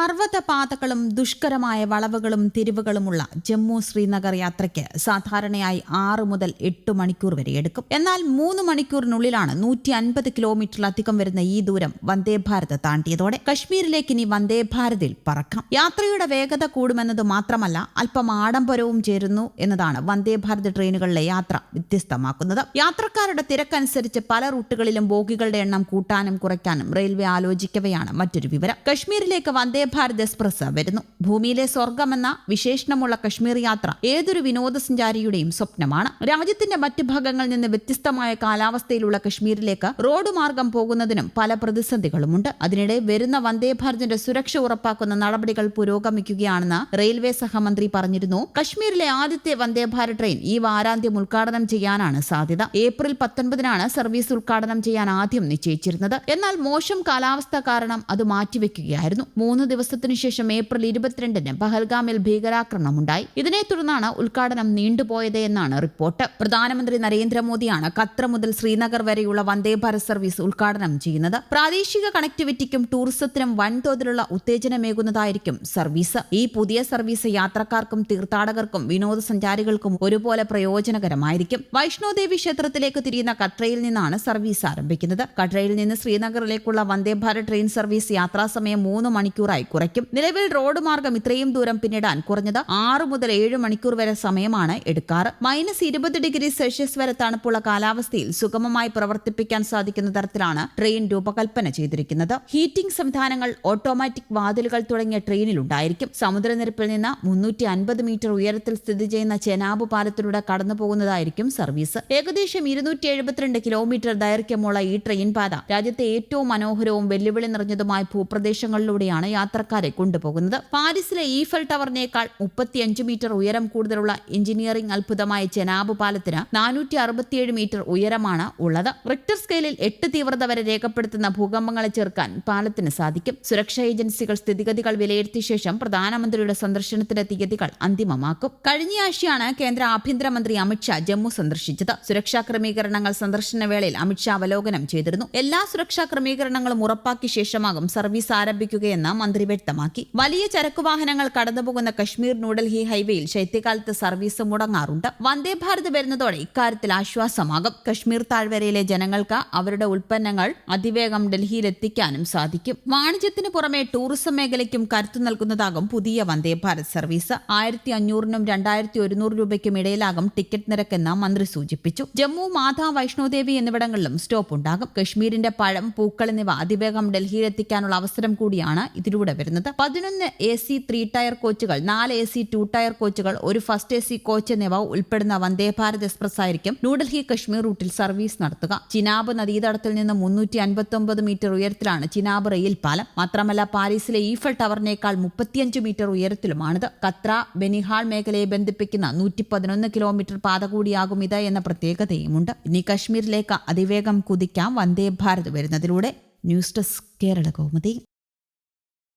പർവത പാതകളും ദുഷ്കരമായ വളവുകളും തിരിവുകളുമുള്ള ജമ്മു ശ്രീനഗർ യാത്രയ്ക്ക് സാധാരണയായി ആറ് മുതൽ എട്ട് മണിക്കൂർ വരെ എടുക്കും. എന്നാൽ മൂന്ന് മണിക്കൂറിനുള്ളിലാണ് നൂറ്റി അൻപത് കിലോമീറ്ററിലധികം വരുന്ന ഈ ദൂരം വന്ദേ ഭാരത് താണ്ടിയതോടെ കശ്മീരിലേക്ക് ഇനി വന്ദേ ഭാരതിൽ പറക്കാം. യാത്രയുടെ വേഗത കൂടുമെന്നത് മാത്രമല്ല അല്പം ആഡംബരവും ചേരുന്നു എന്നതാണ് വന്ദേ ഭാരത് ട്രെയിനുകളിലെ യാത്ര വ്യത്യസ്തമാക്കുന്നത്. യാത്രക്കാരുടെ തിരക്കനുസരിച്ച് പല റൂട്ടുകളിലും ബോഗികളുടെ എണ്ണം കൂട്ടാനും കുറയ്ക്കാനും റെയിൽവേ ആലോചിക്കവെയാണ് മറ്റൊരു വിവരം. കശ്മീരിലേക്ക് വന്ദേ ഭാരത് എക്സ്പ്രസ് വരുന്നു. ഭൂമിയിലെ സ്വർഗമെന്ന വിശേഷണമുള്ള കശ്മീർ യാത്ര ഏതൊരു വിനോദസഞ്ചാരിയുടെയും സ്വപ്നമാണ്. രാജ്യത്തിന്റെ മറ്റ് ഭാഗങ്ങളിൽ നിന്ന് വ്യത്യസ്തമായ കാലാവസ്ഥയിലുള്ള കശ്മീരിലേക്ക് റോഡ് മാർഗം പോകുന്നതിനും പല പ്രതിസന്ധികളുമുണ്ട്. അതിനിടെ വരുന്ന വന്ദേ ഭാരതിന്റെ സുരക്ഷ ഉറപ്പാക്കുന്ന നടപടികൾ പുരോഗമിക്കുകയാണെന്ന് റെയിൽവേ സഹമന്ത്രി പറഞ്ഞിരുന്നു. കശ്മീരിലെ ആദ്യത്തെ വന്ദേ ഭാരത് ട്രെയിൻ ഈ വാരാന്ത്യം ഉദ്ഘാടനം ചെയ്യാനാണ് സാധ്യത. ഏപ്രിൽ പത്തൊൻപതിനാണ് സർവീസ് ഉദ്ഘാടനം ചെയ്യാൻ ആദ്യം നിശ്ചയിച്ചിരുന്നത്. എന്നാൽ മോശം കാലാവസ്ഥ കാരണം അത് മാറ്റിവെക്കുകയായിരുന്നു. മൂന്ന് ദിവസത്തിനു ശേഷം ഏപ്രിൽ ഇരുപത്തിരണ്ടിന് പഹൽഗാമിൽ ഭീകരാക്രമണമുണ്ടായി. ഇതിനെ തുടർന്നാണ് ഉദ്ഘാടനം നീണ്ടുപോയത് എന്നാണ് റിപ്പോർട്ട്. പ്രധാനമന്ത്രി നരേന്ദ്രമോദിയാണ് ഖത്തർ മുതൽ ശ്രീനഗർ വരെയുള്ള വന്ദേ ഭാരത് സർവീസ് ഉദ്ഘാടനം ചെയ്യുന്നത്. പ്രാദേശിക കണക്ടിവിറ്റിക്കും ടൂറിസത്തിനും വൻതോതിലുള്ള ഉത്തേജനമേകുന്നതായിരിക്കും സർവീസ്. ഈ പുതിയ സർവീസ് യാത്രക്കാർക്കും തീർത്ഥാടകർക്കും വിനോദസഞ്ചാരികൾക്കും ഒരുപോലെ പ്രയോജനകരമായിരിക്കും. വൈഷ്ണോദേവി ക്ഷേത്രത്തിലേക്ക് തിരിയുന്ന കട്രയിൽ നിന്നാണ് സർവീസ് ആരംഭിക്കുന്നത്. കട്രയിൽ നിന്ന് ശ്രീനഗറിലേക്കുള്ള വന്ദേ ഭാരത് ട്രെയിൻ സർവീസ് യാത്രാസമയം മൂന്ന് മണിക്കൂറായി. കുറയ്ക്കും. നിലവിൽ റോഡ് മാർഗം ഇത്രയും ദൂരം പിന്നിടാൻ കുറഞ്ഞത് ആറ് മുതൽ ഏഴ് മണിക്കൂർ വരെ സമയമാണ് എടുക്കാറ്. മൈനസ് ഇരുപത് ഡിഗ്രി സെൽഷ്യസ് വരെ തണുപ്പുള്ള കാലാവസ്ഥയിൽ സുഗമമായി പ്രവർത്തിപ്പിക്കാൻ സാധിക്കുന്ന തരത്തിലാണ് ട്രെയിൻ രൂപകൽപ്പന ചെയ്തിരിക്കുന്നത്. ഹീറ്റിംഗ് സംവിധാനങ്ങൾ ഓട്ടോമാറ്റിക് വാതിലുകൾ തുടങ്ങിയ ട്രെയിനിൽ ഉണ്ടായിരിക്കും. സമുദ്രനിരപ്പിൽ നിന്ന് മുന്നൂറ്റി അൻപത് മീറ്റർ ഉയരത്തിൽ സ്ഥിതി ചെയ്യുന്ന ചെനാബ് പാലത്തിലൂടെ കടന്നുപോകുന്നതായിരിക്കും സർവീസ്. ഏകദേശം ഇരുന്നൂറ്റി എഴുപത്തിരണ്ട് കിലോമീറ്റർ ദൈർഘ്യമുള്ള ഈ ട്രെയിൻ പാത രാജ്യത്തെ ഏറ്റവും മനോഹരവും വെല്ലുവിളി നിറഞ്ഞതുമായ ഭൂപ്രദേശങ്ങളിലൂടെയാണ് യാത്രക്കാരെ കൊണ്ടുപോകുന്നത്. പാരീസിലെ ഈഫൽ ടവറിനേക്കാൾ മുപ്പത്തിയഞ്ച് മീറ്റർ ഉയരം കൂടുതലുള്ള എഞ്ചിനീയറിംഗ് അത്ഭുതമായ ചെനാബ് പാലത്തിന് നാനൂറ്റി അറുപത്തിയേഴ് മീറ്റർ ഉയരമാണ് ഉള്ളത്. റിക്ടർ സ്കെയിലിൽ എട്ട് തീവ്രത വരെ രേഖപ്പെടുത്തുന്ന ഭൂകമ്പങ്ങളെ ചെറുക്കാൻ പാലത്തിന് സാധിക്കും. സുരക്ഷാ ഏജൻസികൾ സ്ഥിതിഗതികൾ വിലയിരുത്തിയ ശേഷം പ്രധാനമന്ത്രിയുടെ സന്ദർശനത്തിന്റെ തീയതികൾ അന്തിമമാക്കും. കഴിഞ്ഞയാഴ്ചയാണ് കേന്ദ്ര ആഭ്യന്തരമന്ത്രി അമിത്ഷാ ജമ്മു സന്ദർശിച്ചത്. സുരക്ഷാ ക്രമീകരണങ്ങൾ സന്ദർശന വേളയിൽ അമിത്ഷാ അവലോകനം ചെയ്തിരുന്നു. എല്ലാ സുരക്ഷാ ക്രമീകരണങ്ങളും ഉറപ്പാക്കിയ ശേഷമാകും സർവീസ് ആരംഭിക്കുകയെന്ന് മന്ത്രി വ്യക്തമാക്കി. വലിയ ചരക്കു വാഹനങ്ങൾ കടന്നുപോകുന്ന കശ്മീർ ന്യൂഡൽഹി ഹൈവേയിൽ ശൈത്യകാലത്ത് സർവീസ് മുടങ്ങാറുണ്ട്. വന്ദേ ഭാരത് വരുന്നതോടെ ഇക്കാര്യത്തിൽ ആശ്വാസമാകും. കശ്മീർ താഴ്വരയിലെ ജനങ്ങൾക്ക് അവരുടെ ഉൽപ്പന്നങ്ങൾ അതിവേഗം ഡൽഹിയിൽ എത്തിക്കാനും സാധിക്കും. വാണിജ്യത്തിന് പുറമെ ടൂറിസം മേഖലയ്ക്കും കരുത്തു നൽകുന്നതാകും പുതിയ വന്ദേ ഭാരത് സർവീസ്. ആയിരത്തി അഞ്ഞൂറിനും രണ്ടായിരത്തി ഒരുന്നൂറ് രൂപയ്ക്കും ഇടയിലാകും ടിക്കറ്റ് നിരക്കെന്ന് മന്ത്രി സൂചിപ്പിച്ചു. ജമ്മു മാതാ വൈഷ്ണോദേവി എന്നിവിടങ്ങളിലും സ്റ്റോപ്പ് ഉണ്ടാകും കശ്മീരിന്റെ പഴം പൂക്കൾ എന്നിവ അതിവേഗം ഡൽഹിയിൽ എത്തിക്കാനുള്ള അവസരം കൂടിയാണ് ഇതിലൂടെ വരുന്നത്. പതിനൊന്ന് എ സി ത്രീ ടയർ കോച്ചുകൾ നാല് എ സി ടു ടയർ കോച്ചുകൾ ഒരു ഫസ്റ്റ് എ സി കോച്ച് എന്നിവ ഉൾപ്പെടുന്ന വന്ദേ ഭാരത് എക്സ്പ്രസ് ആയിരിക്കും ന്യൂഡൽഹി കശ്മീർ റൂട്ടിൽ സർവീസ് നടത്തുക. ചിനാബ് നദീതടത്തിൽ നിന്ന് മുന്നൂറ്റി അൻപത്തി മീറ്റർ ഉയരത്തിലാണ് ചിനാബ് റെയിൽ പാലം. മാത്രമല്ല പാരീസിലെ ഈഫൽ ടവറിനേക്കാൾ മുപ്പത്തിയഞ്ച് മീറ്റർ ഉയരത്തിലുമാണിത്. കത്ര ബെനിഹാൾ മേഖലയെ ബന്ധിപ്പിക്കുന്ന നൂറ്റി പതിനൊന്ന് കിലോമീറ്റർ പാത കൂടിയാകും ഇത് എന്ന പ്രത്യേകതയുമുണ്ട്. ഇനി കശ്മീരിലേക്ക് അതിവേഗം കുതിക്കാം Vande Bharat വരുന്നതിലൂടെ. News desk Kerala Kaumudi.